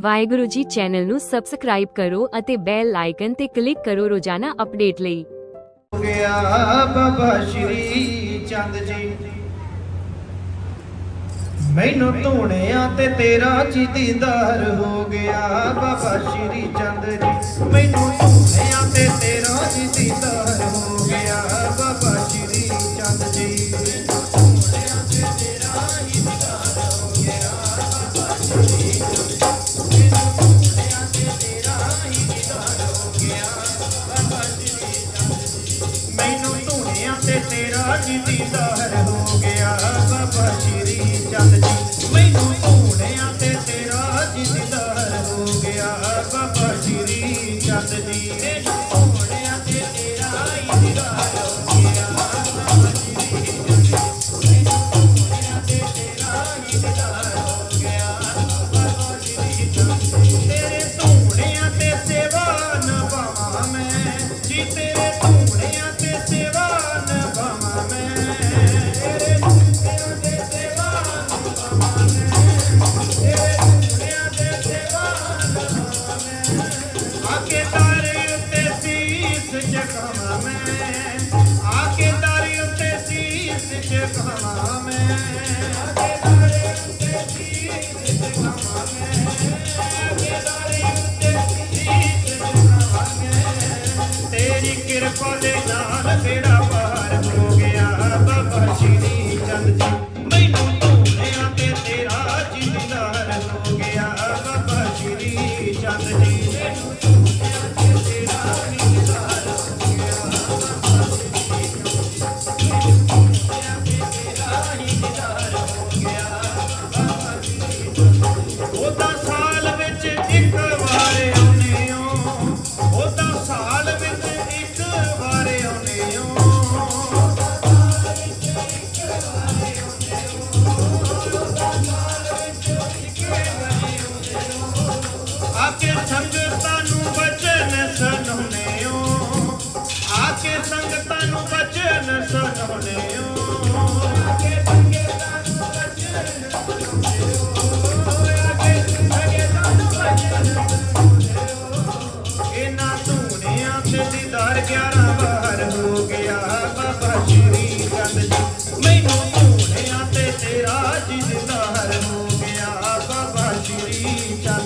Waheguru ji channel ਨੂੰ subscribe ਕਰੋ ਅਤੇ ਬੈਲ ਆਈਕਨ ਤੇ ਕਲਿੱਕ ਕਰੋ ਰੋਜ਼ਾਨਾ ਅਪਡੇਟ ਲਈ। ਹੋ ਗਿਆ ਬਾਬਾ ਸ਼੍ਰੀ ਮੈਨੂੰ ਧੋਣਿਆ ਤੇ ਤੇਰਾ ਜੀ ਹੋ ਗਿਆ Baba Shri Chand ji. Hare Krishna, Hare ले लाल तेरा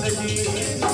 And.